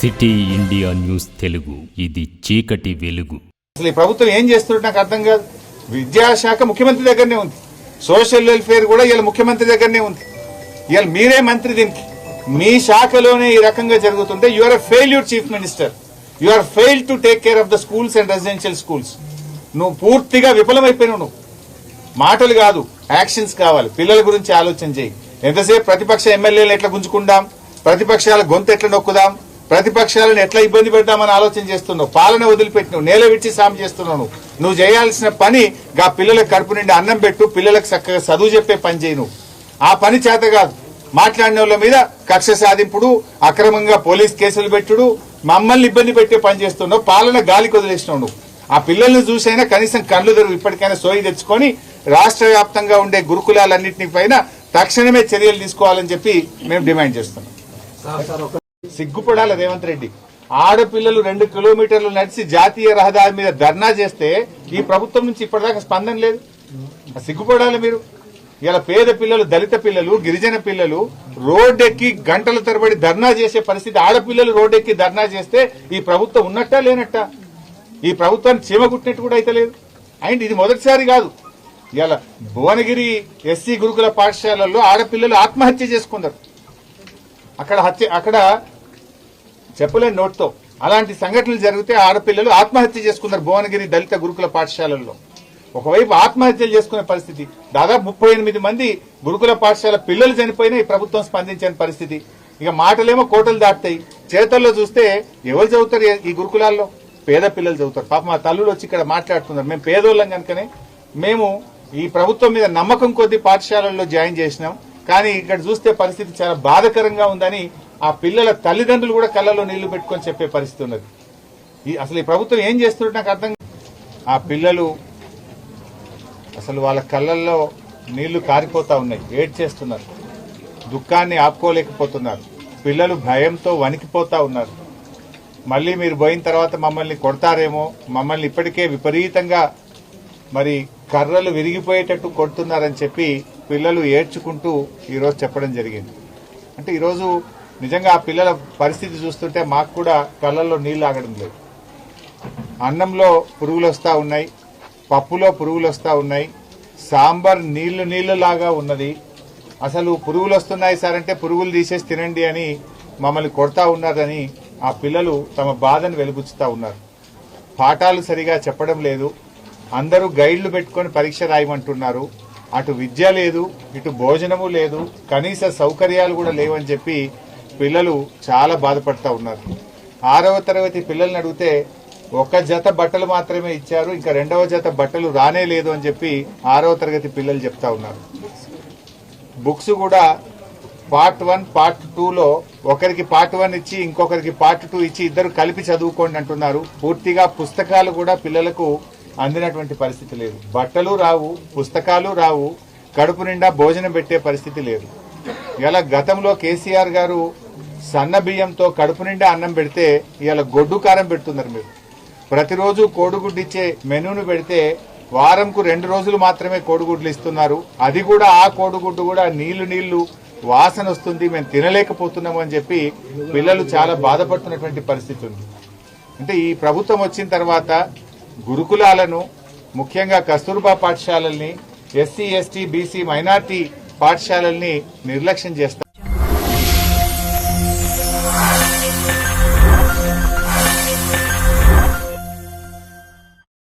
City India news Telugu. ఇది చీకటి వెలుగు. అసలు ఈ ప్రభుత్వం ఏం చేస్తున్నట్టు నాకు అర్థం కాదు. విద్యాశాఖ ముఖ్యమంత్రి దగ్గరనే ఉంది. సోషల్ వెల్ఫేర్ కూడా ఇలా ముఖ్యమంత్రి దగ్గరనే ఉంది. ఇవాళ మీరే మంత్రి దీనికి. మీ శాఖలోనే ఈ రకంగా జరుగుతుంటే you are failure chief minister you are fail to take care of the schools and residential schools నువ్వు పూర్తిగా విఫలమైపోయినావు నువ్వు. మాటలు కాదు యాక్షన్స్ కావాలి. పిల్లల గురించి ఆలోచన చేయి. ఎంతసేపు ప్రతిపక్ష ఎమ్మెల్యేలు ఎట్లా గుంజుకుందాం? ప్రతిపక్షాల గొంతు ఎట్లా నొక్కుదాం? ప్రతిపక్షాలను ఎట్లా ఇబ్బంది పెడదామని ఆలోచన చేస్తున్నావు? పాలన వదిలిపెట్టినావు నేల విడిచి సాము చేస్తున్నావు. నువ్వు. చేయాల్సిన పని గా పిల్లలకు కడుపు నిండి అన్నం పెట్టు పిల్లలకు చక్కగా చదువు చెప్పే పని చేయి నువ్వు. ఆ పని చేత కాదు. మాట్లాడిన వాళ్ళ మీద కక్ష సాధింపుడు అక్రమంగా పోలీస్ కేసులు పెట్టుడు మమ్మల్ని ఇబ్బంది పెట్టే పని చేస్తున్నావు పాలన గాలికి వదిలేసినావు నువ్వు. ఆ పిల్లల్ని చూసైనా కనీసం కళ్ళు తెరువు ఇప్పటికైనా సోయి తెచ్చుకొని రాష్ట్ర వ్యాప్తంగా ఉండే గురుకులాలన్నింటినీ పైన తక్షణమే చర్యలు తీసుకోవాలని చెప్పి మేము డిమాండ్ చేస్తున్నాం. సిగ్గుపడాలి రేవంత్ రెడ్డి? ఆడపిల్లలు రెండు కిలోమీటర్లు నడిచి జాతీయ రహదారి మీద ధర్నా చేస్తే ఈ ప్రభుత్వం నుంచి ఇప్పటిదాకా స్పందన లేదు. సిగ్గుపడాలి మీరు? ఇలా పేద పిల్లలు దళిత పిల్లలు గిరిజన పిల్లలు రోడ్డెక్కి గంటల తరబడి ధర్నా చేసే పరిస్థితి ఆడపిల్లలు రోడ్డెక్కి ధర్నా చేస్తే ఈ ప్రభుత్వం ఉన్నట్టా లేనట్టా? ఈ ప్రభుత్వాన్ని చీమ కుట్టినట్టు కూడా అయితే లేదు. అండ్ ఇది మొదటిసారి కాదు. ఇలా భువనగిరి ఎస్సీ గురుకుల పాఠశాలల్లో ఆడపిల్లలు ఆత్మహత్య చేసుకున్నారు. అక్కడ హత్య అక్కడ చెప్పలేని నోట్తో అలాంటి సంఘటనలు జరిగితే ఆడపిల్లలు ఆత్మహత్య చేసుకున్నారు భువనగిరి దళిత గురుకుల పాఠశాలల్లో. ఒకవైపు ఆత్మహత్యలు చేసుకునే పరిస్థితి దాదాపు ముప్పై ఎనిమిది మంది గురుకుల పాఠశాల పిల్లలు చనిపోయినా ఈ ప్రభుత్వం స్పందించని పరిస్థితి. ఇక మాటలేమో కోటలు దాటుతాయి. చేతల్లో చూస్తే ఎవరు చదువుతారు ఈ- ఈ గురుకులాల్లో? పేద పిల్లలు చదువుతారు. పాప మా తల్లులు వచ్చి ఇక్కడ మాట్లాడుతున్నారు. మేము పేదోళ్ళం కనుకనే మేము ఈ ప్రభుత్వం మీద నమ్మకం కొద్ది పాఠశాలల్లో జాయిన్ చేసినాం. కానీ ఇక్కడ చూస్తే పరిస్థితి చాలా బాధకరంగా ఉందని ఆ పిల్లల తల్లిదండ్రులు కూడా కళ్ళలో నీళ్ళు పెట్టుకొని చెప్పే పరిస్థితి ఉన్నది. ఈ అసలు ఈ ప్రభుత్వం ఏం చేస్తున్నట్టు నాకు అర్థం ఆ పిల్లలు అసలు వాళ్ళ కళ్ళల్లో నీళ్ళు కారిపోతా ఉన్నాయి. ఏడ్ చేస్తున్నారు. దుఃఖాన్ని ఆపుకోలేకపోతున్నారు. పిల్లలు భయంతో వణికిపోతా ఉన్నారు. మళ్ళీ మీరు పోయిన తర్వాత మమ్మల్ని కొడతారేమో మమ్మల్ని ఇప్పటికే విపరీతంగా మరి కర్రలు విరిగిపోయేటట్టు కొడుతున్నారని చెప్పి పిల్లలు ఏడ్చుకుంటూ ఈరోజు చెప్పడం జరిగింది. అంటే ఈరోజు నిజంగా ఆ పిల్లల పరిస్థితి చూస్తుంటే మాకు కూడా కళ్ళల్లో నీళ్ళు ఆగడం లేదు. అన్నంలో పురుగులు వస్తూ ఉన్నాయి పప్పులో పురుగులు వస్తూ ఉన్నాయి సాంబార్ నీళ్ళు నీళ్ళులాగా ఉన్నది. అసలు పురుగులు వస్తున్నాయి సార్ అంటే పురుగులు తీసేసి తినండి అని మమ్మల్ని కొడతా ఉన్నారని ఆ పిల్లలు తమ బాధను వెలుబుచ్చుతా ఉన్నారు. పాఠాలు సరిగా చెప్పడం లేదు. అందరూ గైడ్లు పెట్టుకొని పరీక్ష రాయమంటున్నారు. అటు విద్య లేదు ఇటు భోజనము లేదు కనీస సౌకర్యాలు కూడా లేవని చెప్పి పిల్లలు చాలా బాధపడతా ఉన్నారు. ఆరవ తరగతి పిల్లల్ని అడిగితే ఒక జత బట్టలు మాత్రమే ఇచ్చారు ఇంకా రెండవ జత బట్టలు రానే లేదు అని చెప్పి ఆరవ తరగతి పిల్లలు చెప్తా ఉన్నారు. బుక్స్ కూడా పార్ట్ వన్ పార్ట్ టూలో ఒకరికి పార్ట్ వన్ ఇచ్చి ఇంకొకరికి పార్ట్ టూ ఇచ్చి ఇద్దరు కలిపి చదువుకోండి అంటున్నారు. పూర్తిగా పుస్తకాలు కూడా పిల్లలకు అందినటువంటి పరిస్థితి లేదు. బట్టలు రావు పుస్తకాలు రావు కడుపు నిండా భోజనం పెట్టే పరిస్థితి లేదు. ఇలా గతంలో కేసీఆర్ గారు సన్న బియ్యంతో కడుపు నిండా అన్నం పెడితే ఇలా గొడ్డు కారం పెడుతున్నారు మీరు. ప్రతిరోజు కోడిగుడ్డు ఇచ్చే మెనూను పెడితే వారంకు రెండు రోజులు మాత్రమే కోడిగుడ్లు ఇస్తున్నారు. అది కూడా ఆ కోడిగుడ్డు కూడా నీళ్ళు నీళ్ళు వాసన వస్తుంది మేము తినలేకపోతున్నాము అని చెప్పి పిల్లలు చాలా బాధపడుతున్నటువంటి పరిస్థితి ఉంది. అంటే ఈ ప్రభుత్వం వచ్చిన తర్వాత గురుకులాలను ముఖ్యంగా కస్తూర్బా పాఠశాలల్ని ఎస్సీ ఎస్టీ బీసీ మైనార్టీ పాఠశాలల్ని నిర్లక్ష్యం చేస్తారు